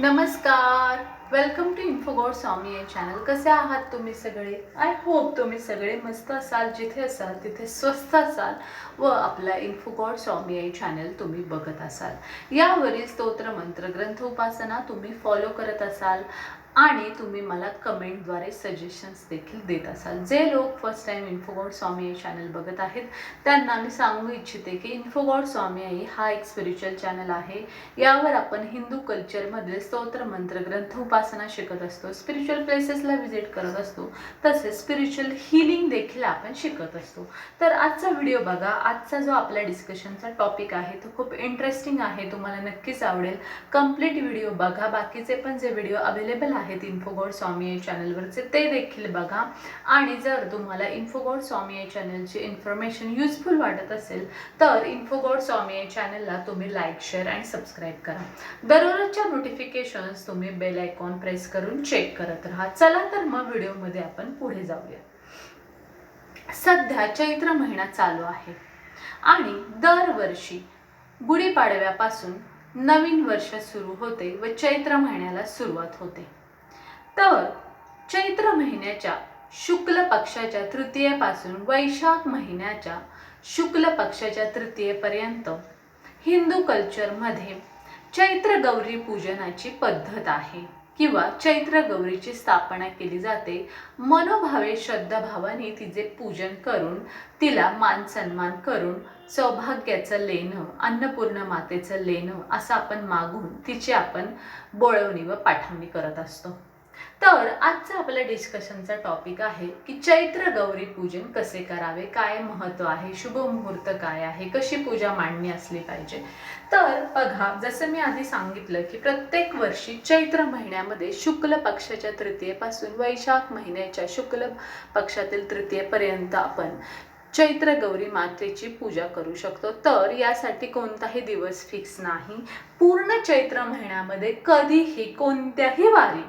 नमस्कार. Welcome to इन्फोगॉड स्वामी या channel कसे आहात तुम्ही सगळे? आय होप तुम्ही सगळे मस्त असाल जिथे असाल तिथे स्वस्त असाल व आपला इन्फोगॉड स्वामी आई चॅनल तुम्ही बघत असाल. यावरील स्तोत्र मंत्र ग्रंथ उपासना तुम्ही फॉलो करत असाल. आणि तुम्ही मला कमेंटद्वारे सजेशन्स देखील देत असाल. जे लोक फर्स्ट टाइम इन्फोगॉड स्वामी आई चॅनल बघत आहेत त्यांना मी सांगू इच्छिते की इन्फोगॉड स्वामी आई हा एक स्पिरिच्युअल चॅनल आहे. यावर आपण हिंदू कल्चरमधले स्तोत्र मंत्र ग्रंथ उपासना शिकत असतो. स्पिरिच्युअल प्लेसेसला व्हिजिट करत असतो. तसेच स्पिरिच्युअल हिलिंग देखील आपण शिकत असतो. तर आजचा व्हिडिओ बघा. आजचा जो आपल्या डिस्कशनचा टॉपिक आहे तो खूप इंटरेस्टिंग आहे. तुम्हाला नक्कीच आवडेल. कंप्लीट व्हिडिओ बघा. बाकीचे पण जे व्हिडिओ अवेलेबल आहेत इन्फोगॉड स्वामी या चॅनलवरचे ते देखील बघा. आणि जर तुम्हाला इन्फोगॉड स्वामी या चॅनलची इन्फॉर्मेशन युजफुल वाटत असेल तर इन्फोगॉड स्वामी या चॅनलला तुम्ही लाईक शेअर आणि सबस्क्राईब करा. दररोजच्या नोटिफिकेशन्स तुम्ही बेल आयकॉन प्रेस करून चेक करत राहा. चला तर मग व्हिडिओमध्ये आपण पुढे जाऊया. सध्या चैत्र महिना चालू आहे. आणि दरवर्षी गुढीपाडव्यापासून नवीन वर्ष सुरू होते व चैत्र महिन्याला सुरुवात होते. तर चैत्र महिन्याच्या शुक्ल पक्षाच्या तृतीयेपासून वैशाख महिन्याच्या शुक्ल पक्षाच्या तृतीयेपर्यंत हिंदू कल्चरमध्ये चैत्र गौरी पूजनाची पद्धत आहे किंवा चैत्र गौरीची स्थापना केली जाते. मनोभावे श्रद्धाभावाने तिचे पूजन करून तिला मान सन्मान करून सौभाग्याचं लेणं अन्नपूर्ण मातेचं लेणं असं आपण मागून तिची आपण बोळवणी व पाठवणी करत असतो. तर आजचा आपल्या डिस्कशनचा टॉपिक आहे की चैत्र गौरी पूजन कसे करावे काय महत्त्व आहे शुभ मुहूर्त काय आहे कशी पूजा मांडणी असली पाहिजे? तर बघा जसं मी आधी सांगितलं की प्रत्येक वर्षी चैत्र महिन्यामध्ये शुक्ल पक्षाच्या तृतीयेपासून वैशाख महिन्याच्या शुक्ल पक्षातील तृतीयेपर्यंत आपण चैत्र गौरी मातेची पूजा करू शकतो. तर यासाठी कोणताही दिवस फिक्स नाही. पूर्ण चैत्र महिन्यामध्ये कधीही कोणत्याही वारी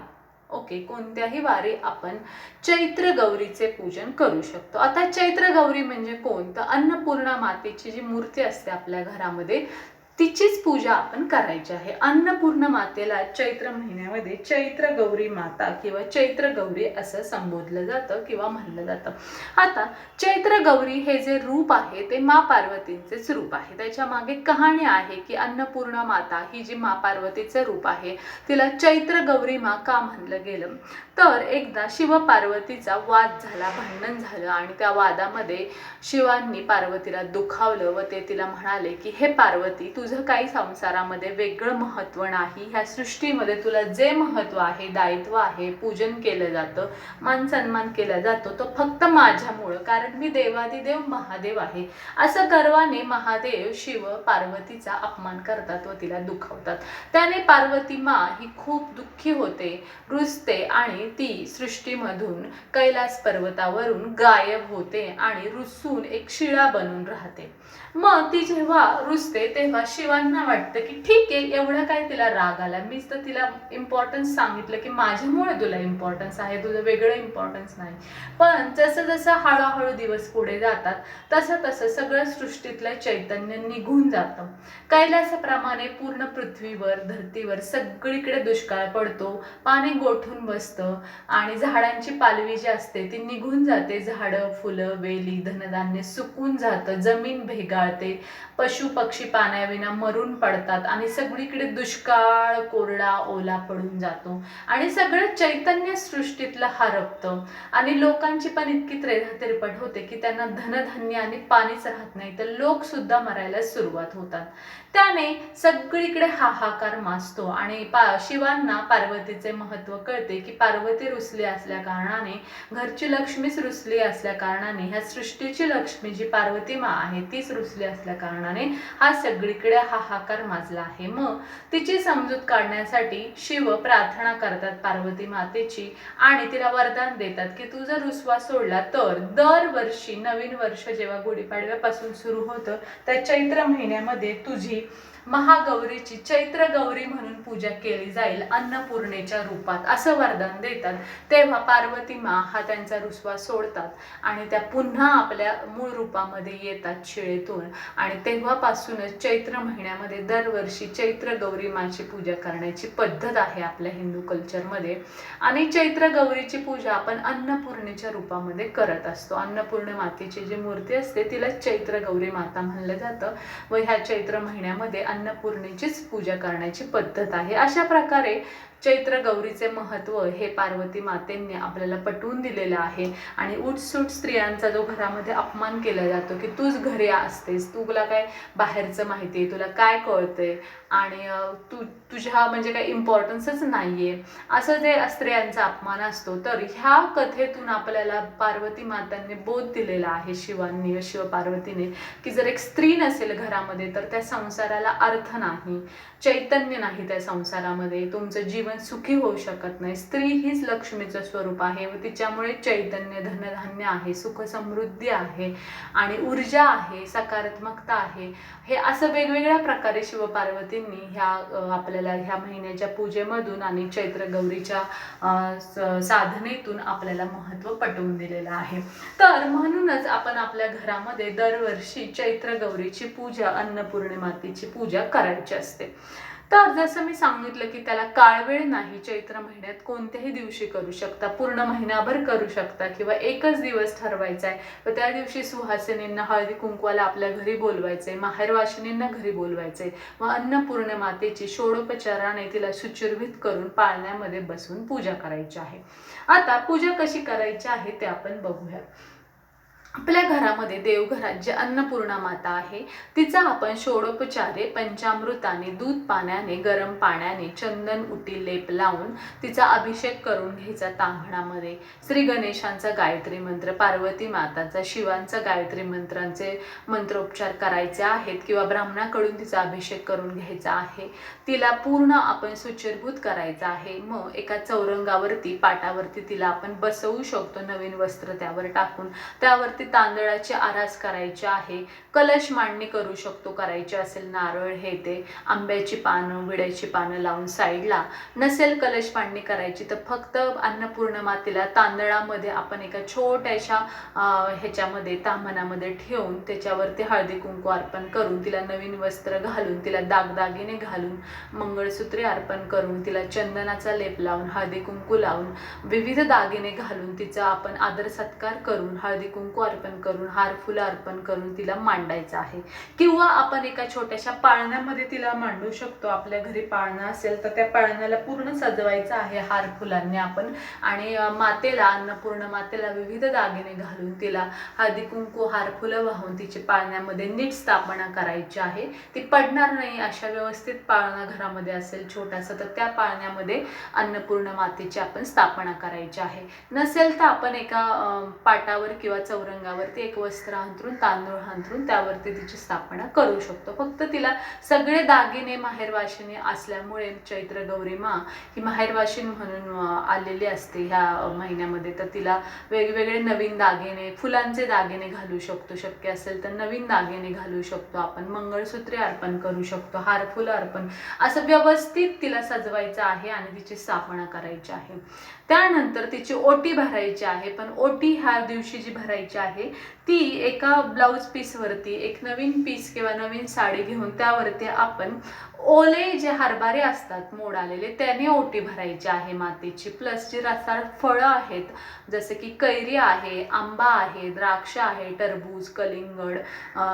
ओके कोणत्याही वारी आपण चैत्र गौरीचे पूजन करू शकतो. आता चैत्र गौरी म्हणजे कोण तर अन्नपूर्णा मातेची जी मूर्ती असते आपल्या घरामध्ये तिचीच पूजा आपण करायची आहे. अन्नपूर्ण मातेला चैत्र महिन्यामध्ये चैत्र गौरी माता किंवा चैत्र गौरी असं संबोधलं जातं किंवा म्हणलं जातं. आता चैत्र गौरी हे जे रूप आहे ते मा पार्वतींचेच रूप आहे. त्याच्यामागे कहाणी आहे की अन्नपूर्णा माता ही जी मा पार्वतीचं रूप आहे तिला चैत्र गौरी मा का म्हणलं गेलं? तर एकदा शिव पार्वतीचा वाद झाला भांडण झालं आणि त्या वादामध्ये शिवांनी पार्वतीला दुखावलं व ते तिला म्हणाले की हे पार्वती तुझं काही संसारामध्ये वेगळं महत्त्व नाही. ह्या सृष्टीमध्ये तुला जे महत्त्व आहे दायित्व आहे पूजन केलं जातं मान सन्मान केला जातो तो फक्त माझ्यामुळं कारण मी देवादिदेव महादेव आहे. असं गर्वाने महादेव शिव पार्वतीचा अपमान करतात व तिला दुखवतात. त्याने पार्वती मा ही खूप दुःखी होते रुजते आणि ती सृष्टीमधून कैलास पर्वतावरून गायब होते आणि रुसून एक शिळा बनून राहते. मग ती जेव्हा रुजते तेव्हा शिवांना वाटतं की ठीक आहे एवढं काय तिला राग आला. मीच तर तिला इम्पॉर्टन्स सांगितलं की माझ्यामुळे तुला इम्पॉर्टन्स आहे तुझं वेगळं इम्पॉर्टन्स नाही. पण जसं जसं हळूहळू दिवस पुढे जातात तसं तसं सगळं सृष्टीतलं चैतन्य निघून जातं. कैलासाप्रमाणे पूर्ण पृथ्वीवर धर्तीवर सगळीकडे दुष्काळ पडतो पाणी गोठून बसतं आणि झाडांची पालवी जी असते ती निघून जाते. झाडं फुलं वेली धनधान्य सुकून जातं जमीन भेगाळते पशु पक्षी पाण्याविना मरून पडतात आणि सगळीकडे दुष्काळ कोरडा ओला पडून जातो. आणि सगळं चैतन्य सृष्टीतलं हरपतं. आणि लोकांची पण इतकी त्रे तिरपट होते की त्यांना धनधान्य आणि पाणीच राहत नाही. तर लोक सुद्धा मरायला सुरुवात होतात. त्याने सगळीकडे हाहाकार माजतो. आणि पा शिवांना पार्वतीचे महत्त्व कळते की पार्वती रुसली असल्या कारणाने घरची लक्ष्मीच रुसली असल्या कारणाने ह्या सृष्टीची लक्ष्मी जी पार्वती मा आहे तीच रुसली असल्या कारणाने हा सगळीकडे हाहाकार माजला आहे. मग तिची समजूत काढण्यासाठी शिव प्रार्थना करतात पार्वती मातेची आणि तिला वरदान देतात की तू जर रुसवा सोडला तर दरवर्षी नवीन वर्ष जेव्हा गुढीपाडव्यापासून सुरू होतं त्या चैत्र महिन्यामध्ये तुझी महागौरीची चैत्र गौरी म्हणून पूजा केली जाईल अन्नपूर्णेच्या रूपात असं वरदान देतात. तेव्हा पार्वती मा हा त्यांचा रुसवा सोडतात आणि त्या पुन्हा आपल्या मूळ रूपामध्ये येतात शिळेतून. आणि तेव्हापासूनच चैत्र महिन्यामध्ये दरवर्षी चैत्र गौरी माची पूजा करण्याची पद्धत आहे आपल्या हिंदू कल्चरमध्ये. आणि चैत्र गौरीची पूजा आपण अन्नपूर्णेच्या रूपामध्ये करत असतो. अन्नपूर्ण मातेची जी मूर्ती असते तिला चैत्र गौरी माता म्हणलं जातं. व ह्या चैत्र महिन्यामध्ये अन्नपूर्णेचीच पूजा करण्याची पद्धत आहे. अशा प्रकारे चैत्र गौरीचे महत्त्व हे पार्वती मातेंनी आपल्याला पटवून दिलेलं आहे. आणि उठसूट स्त्रियांचा जो घरामध्ये अपमान केला जातो की तूच घरी असतेस तुला काय बाहेरचं माहिती आहे तुला काय कळतंय? आणि तू तुझ्या म्हणजे काय इम्पॉर्टन्सच नाही आहे असं जे स्त्रियांचा अपमान असतो तर ह्या कथेतून आपल्याला पार्वती मातांनी बोध दिलेला आहे शिवांनी शिव पार्वतीने की जर एक स्त्री नसेल घरामध्ये तर त्या संसाराला अर्थ नाही. चैतन्य नाही त्या संसारामध्ये. तुमचं जीवन सुखी होऊ शकत नाही. स्त्री हीच लक्ष्मीचं स्वरूप आहे व तिच्यामुळे चैतन्य धनधान्य आहे सुख समृद्धी आहे आणि ऊर्जा आहे सकारात्मकता आहे. हे असं वेगवेगळ्या प्रकारे शिवपार्वतींनी ह्या आपल्याला ह्या महिन्याच्या पूजेमधून आणि चैत्र गौरीच्या साधनेतून आपल्याला महत्त्व पटवून दिलेलं आहे. तर म्हणूनच आपण आपल्या घरामध्ये दरवर्षी चैत्र गौरीची पूजा अन्नपूर्णिमातेची पूजा करायची असते. तर जसं मी सांगितलं की त्याला काळवेळ नाही चैत्र महिन्यात कोणत्याही दिवशी करू शकता पूर्ण महिनाभर करू शकता किंवा एकच दिवस ठरवायचा आहे व त्या दिवशी सुहासिनींना हळदी कुंकवाला आपल्या घरी बोलवायचे माहेरवाशिनींना घरी बोलवायचे व अन्नपूर्ण मातेची षोडोपचाराने तिला सुचिर्भित करून पाळण्यामध्ये बसून पूजा करायची आहे. आता पूजा कशी करायची आहे ते आपण बघूया. आपल्या घरामध्ये देवघरात जे अन्नपूर्णा माता आहे तिचा आपण षोडोपचारे पंचामृताने दूध पाण्याने गरम पाण्याने चंदन उटी लेप लावून तिचा अभिषेक करून घ्यायचा तांगणामध्ये श्री गणेशांचा गायत्री मंत्र पार्वती माताचा शिवांचा गायत्री मंत्रांचे मंत्रोपचार करायचे आहेत किंवा ब्राह्मणाकडून तिचा अभिषेक करून घ्यायचा आहे तिला पूर्ण आपण सुचिरभूत करायचं आहे. मग एका चौरंगावरती पाटावरती तिला आपण बसवू शकतो नवीन वस्त्र त्यावर टाकून. त्यावरती तांदळाची आरास करायची आहे कलश मांडणी करू शकतो करायची असेल नारळ हे ते आंब्याची पानं विड्याची पानं लावून साईडला. नसेल कलश मांडणी करायची तर फक्त अन्नपूर्ण मातेला तांदळामध्ये आपण एका छोट्याशा ह्याच्यामध्ये तांबणामध्ये ठेवून त्याच्यावरती हळदी कुंकू अर्पण करून तिला नवीन वस्त्र घालून तिला दागदागिने घालून मंगळसूत्रे अर्पण करून तिला चंदनाचा लेप लावून हळदी कुंकू लावून विविध दागिने घालून तिचा आपण आदर सत्कार करून हळदी कुंकू अर्पण करून हार फुलं अर्पण करून तिला मांडायचं आहे. किंवा आपण एका छोट्याशा पाळण्यामध्ये तिला मांडू शकतो. आपल्या घरी पाळणं असेल तर त्या पाळण्याला पूर्ण सजवायचं आहे हार फुलांनी आपण. आणि मातेला अन्नपूर्ण मातेला विविध दागिने घालून तिला हळदी कुंकू हार फुलं वाहून तिची पाळण्यामध्ये नीट स्थापना करायची आहे. ती पडणार नाही अशा व्यवस्थित पाळणा घरामध्ये असेल छोटासा तर त्या पाळण्यामध्ये अन्नपूर्ण मातेची आपण स्थापना करायची आहे. नसेल तर आपण एका पाटावर किंवा चौरंगावरती एक वस्त्र अंथरून तांदूळ अंथरून त्यावरती तिची स्थापना करू शकतो. फक्त तिला सगळे दागिने माहेरवाशिनी असल्यामुळे चैत्र गौरीमा ही माहेरवाशीन म्हणून आलेली असते ह्या महिन्यामध्ये. तर तिला वेगवेगळे नवीन दागिने फुलांचे दागिने घालू शकतो. शक्य असेल तर नवीन दागिने घालू शकतो. आपण मंगळसूत्रे अर्पण करू शकतो हारफुल अर्पण. असं व्यवस्थित तिला सजवायचं आहे आणि तिची स्थापना करायची आहे. त्यानंतर तिची ओटी भरायची आहे पण ओटी ह्या दिवशी जी भरायची आहे ती एका ब्लाऊज पीसवरती एक नवीन पीस किंवा नवीन साडी घेऊन त्यावरती आपण ओले जे हरभरे असतात मोड आलेले त्याने ओटी भरायची आहे मातीची. प्लस जी रसाळ फळं आहेत जसे की कैरी आहे आंबा आहे द्राक्ष आहे टरबूज कलिंगड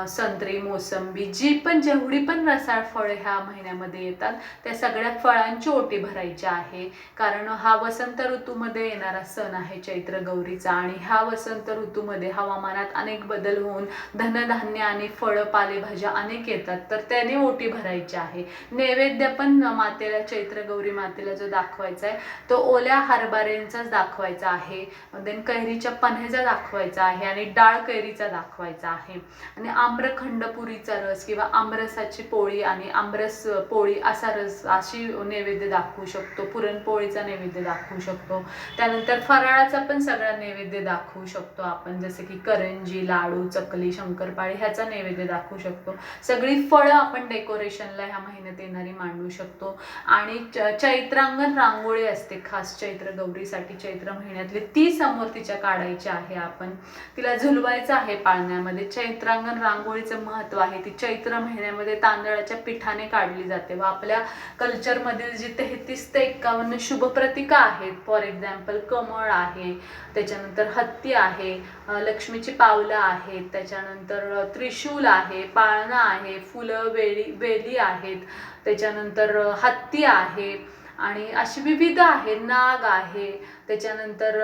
संत्री मोसंबी जी पण जेवढी पण रसाळ फळं ह्या महिन्यामध्ये येतात त्या सगळ्या फळांची ओटी भरायची आहे. कारण हा वसंत ऋतूमध्ये येणारा सण आहे चैत्र गौरीचा आणि ह्या वसंत ऋतूमध्ये हवामानात अनेक बदल होऊन धनधान्य आणि फळं पालेभाज्या अनेक येतात तर त्याने ओटी भरायची आहे. नैवेद्य पण मातेला चैत्र गौरी मातेला जो दाखवायचा आहे तो ओल्या हरभऱ्यांचाच दाखवायचा आहे. देन कैरीच्या पन्हेचा दाखवायचा आहे आणि डाळ कैरीचा दाखवायचा आहे. आणि आम्रखंडपुरीचा रस किंवा आमरसाची पोळी आणि आमरस पोळी असा रस अशी नैवेद्य दाखवू शकतो. पुरणपोळीचा नैवेद्य दाखवू शकतो. त्यानंतर फराळाचा पण सगळा नैवेद्य दाखवू शकतो आपण. जसे की करंजी लाडू चकली शंकरपाळी ह्याचा नैवेद्य दाखवू शकतो. सगळी फळं आपण डेकोरेशनला ह्या महिन्यात येणारी मांडू शकतो. आणि च- चैत्रांगण रांगोळी असते. खास चैत्र गौरीसाठी चैत्र महिन्यातली ती समोर तिच्या काढायची आहे आपण. तिला झुलवायचं आहे पाळण्यामध्ये. चैत्रांगण रांगोळीचं महत्त्व आहे. ती चैत्र महिन्यामध्ये तांदळाच्या पिठाने काढली जाते व आपल्या कल्चरमधील जी तेहतीस ते एक्कावन्न शुभप्रतिका आहेत फॉर एक्झाम्पल कमळ आहे त्याच्यानंतर हत्ती आहे लक्ष्मीची पावलं आहेत त्याच्यानंतर त्रिशूल आहे पाळणा आहे फुलं वेळी वेली आहेत त्याच्यानंतर हत्ती आहे आणि अशी विविध आहे नाग आहे. त्याच्यानंतर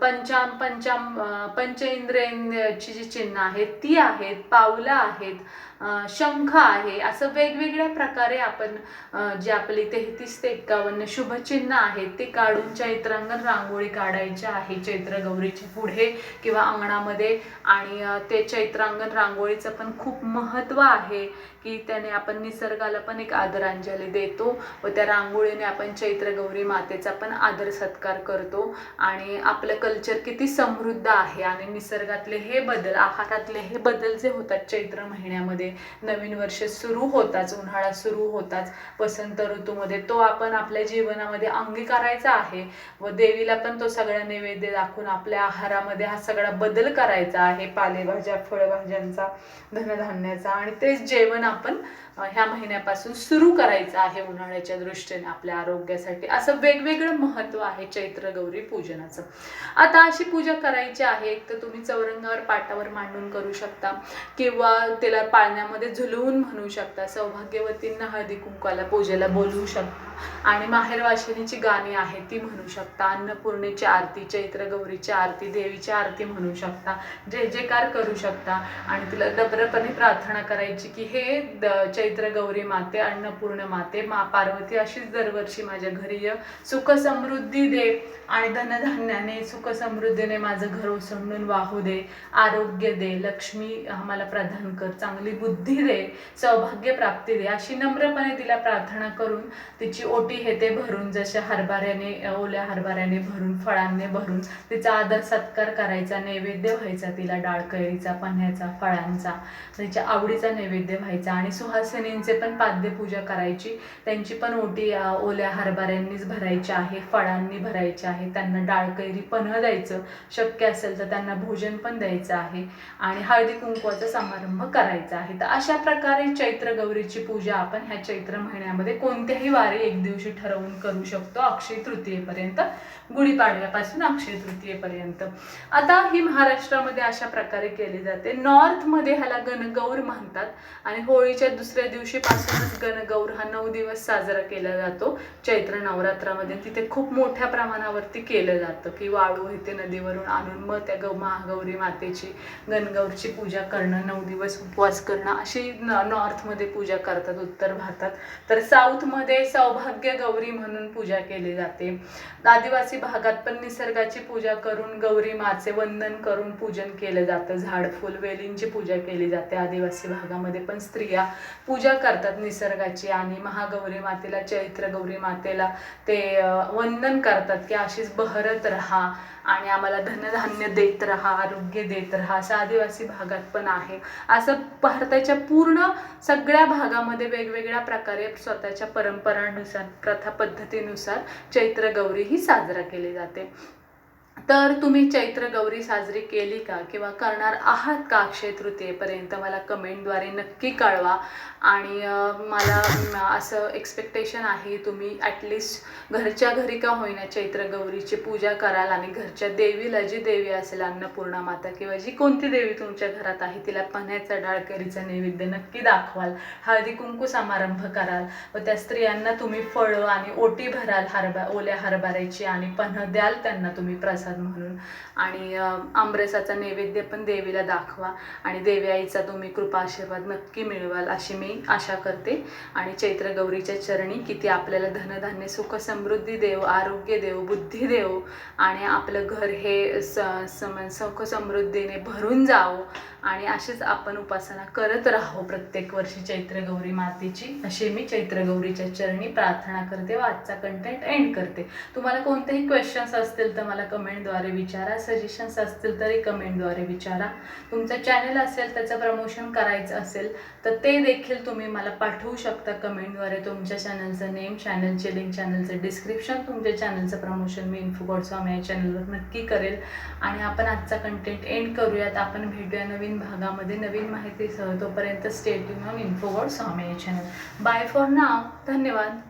पंचाम पंचाम अं, पंचेंद्रियांची जी चिन्ह आहेत ती आहेत पावलं आहेत शंख आहे असं वेगवेगळ्या प्रकारे आपण जे जी आपली तेहतीस ते एक्कावन्न शुभचिन्ह आहेत ते काढून चैत्रांगण रांगोळी काढायची आहे चैत्र गौरीच्या पुढे किंवा अंगणामध्ये. आणि ते चैत्रांगण रांगोळीचं पण खूप महत्त्व आहे की त्याने आपण निसर्गाला पण एक आदरांजली देतो व त्या रांगोळीने आपण चैत्र गौरी मातेचा पण आदर सत्कार करतो. आणि आपलं कल्चर किती समृद्ध आहे आणि निसर्गातले हे बदल आहारातले हे बदल जे होतात चैत्र महिन्यामध्ये नवीन वर्ष सुरू होताच उन्हाळा सुरू होताच वसंत ऋतूमध्ये तो आपण आपल्या जीवनामध्ये अंगीकारायचा आहे व देवीला पण तो सगळा नैवेद्य दाखवून आपल्या आहारामध्ये हा सगळा बदल करायचा आहे पालेभाज्या फळभाज्यांचा धनधान्याचा आणि तेच जेवण आपण ह्या महिन्यापासून सुरू करायचं आहे उन्हाळ्याच्या दृष्टीने आपल्या आरोग्यासाठी. असं वेगवेगळं महत्त्व आहे चैत्र गौरी पूजनाचं. आता अशी पूजा करायची आहे एक तर तुम्ही चौरंगावर पाटावर मांडून करू शकता किंवा तिला पाळण्यामध्ये झुलवून म्हणू शकता. सौभाग्यवतींना हळदी कुंकवाला पूजेला बोलवू शकता. आणि माहेरवाशिनीची गाणी आहेत ती म्हणू शकता. अन्नपूर्णेची आरती चैत्र गौरीची आरती देवीची आरती म्हणू शकता. जे जेकार करू शकता. आणि तिला नम्रपणे प्रार्थना करायची की हे द- चैत्र गौरी माते अन्नपूर्ण माते मा पार्वती अशीच दरवर्षी माझ्या घरी ये. सुख समृद्धी दे आणि धनधान्याने सुख समृद्धीने माझं घर ओसंडून वाहू दे. आरोग्य दे. लक्ष्मी आम्हाला प्रदान कर. चांगली बुद्धी दे. सौभाग्य प्राप्ती दे. अशी नम्रपणे तिला प्रार्थना करून तिची ओटी हे ते भरून जशा हरभऱ्याने ओल्या हरभऱ्याने भरून फळांनी भरून तिचा आदर सत्कार करायचा नैवेद्य व्हायचा तिला डाळ कैरीचा फळांचा. तिच्या आवडीचा नैवेद्य व्हायचा आणि सुहासिनींचे पण पाद्यपूजा करायची. त्यांची पण ओटी ओल्या हरभऱ्यांनीच भरायची आहे फळांनी भरायची आहे. त्यांना डाळकैरी पन्ह द्यायचं. शक्य असेल तर त्यांना भोजन पण द्यायचं आहे आणि हळदी कुंकवाचा समारंभ करायचा आहे. तर अशा प्रकारे चैत्र गौरीची पूजा आपण ह्या चैत्र महिन्यामध्ये कोणत्याही वारी एक दिवशी ठरवून करू शकतो अक्षय तृतीयेपर्यंत गुढीपाडव्यापासून अक्षय तृतीयेपर्यंत. आता ही महाराष्ट्रामध्ये अशा प्रकारे केली जाते. नॉर्थमध्ये ह्याला गणगौर म्हणतात आणि होळीच्या दुसऱ्या दिवशीपासूनच गणगौर हा नऊ दिवस साजरा केला जातो. चैत्र नवरात्रामध्ये तिथे खूप मोठ्या प्रमाणावरती केलं जातं की वाळू इथे नदीवरून आणून मग त्या गौ महागौरी मातेची गणगौरची पूजा करणं नऊ दिवस उपवास करणं अशी नॉर्थमध्ये पूजा करतात उत्तर भारतात. तर साऊथमध्ये सौभाग्य गौरी म्हणून पूजा केली जाते. आदिवासी भागात पण निसर्गाची पूजा करून गौरी माचे वंदन करून पूजन केलं जातं. झाड फुल वेलींची पूजा केली जाते. आदिवासी भागामध्ये पण स्त्रिया पूजा करतात निसर्गाची आणि महागौरी मातेला चैत्र गौरी मातेला ते वंदन करतात की अशीच बहरत राहा. आणि आम्हाला धनधान्य देत राहा आरोग्य देत राहा. असं आदिवासी भागात पण आहे. असं भारताच्या पूर्ण सगळ्या भागामध्ये वेगवेगळ्या प्रकारे स्वतःच्या परंपरानुसार प्रथा पद्धतीनुसार चैत्र गौरी ही साजरा केली जाते. तर तुम्ही चैत्र गौरी साजरी केली का? किंवा करणार आहात का अक्षय तृतीयेपर्यंत? मला कमेंटद्वारे नक्की कळवा. आणि मला असं एक्सपेक्टेशन आहे तुम्ही ॲटलिस्ट घरच्या घरी का होईना चैत्र गौरीची पूजा कराल आणि घरच्या देवीला जी देवी असेल अन्नपूर्णा माता किंवा जी कोणती देवी तुमच्या घरात आहे तिला पण्याचा डाळकरीचा नैवेद्य नक्की दाखवाल. हळदी कुंकू समारंभ कराल व त्या स्त्रियांना तुम्ही फळं आणि ओटी भराल हरबा ओल्या हरभऱ्याची आणि पन्ह द्याल त्यांना तुम्ही प्रसाद प्रसाद म्हणून. आणि आमरसाचा नैवेद्य पण देवीला दाखवा. आणि देवी आईचा तुम्ही कृपा आशीर्वाद नक्की मिळवाल अशी मी आशा करते. आणि चैत्र गौरीच्या चरणी किती आपल्याला धनधान्य सुख समृद्धी देव आरोग्य देव बुद्धी देव आणि आपलं घर हे स सम सुख समृद्धीने भरून जावो आणि अशीच आपण उपासना करत राहो प्रत्येक वर्षी चैत्र गौरी मातेची. अशी मी चैत्र गौरीच्या चरणी प्रार्थना करते व आजचा कंटेंट एंड करते. तुम्हाला कोणतेही क्वेश्चन्स असतील तर मला कमेंटद्वारे विचारा. सजेशन्स असतील तरी कमेंटद्वारे विचारा. तुमचं चॅनल असेल त्याचं प्रमोशन करायचं असेल तर ते देखील तुम्ही मला पाठवू शकता कमेंटद्वारे तुमच्या चॅनलचं नेम चॅनलचे लिंक चॅनलचं डिस्क्रिप्शन तुमच्या चॅनलचं प्रमोशन मी इन्फोगॉड स्वामी या चॅनलवर नक्की करेल. आणि आपण आजचा कंटेंट एंड करूयात. आपण भेटूया नवीन भागामध्ये नवीन माहितीसह तोपर्यंत stay युन Infogod Swami channel. Bye for now धन्यवाद.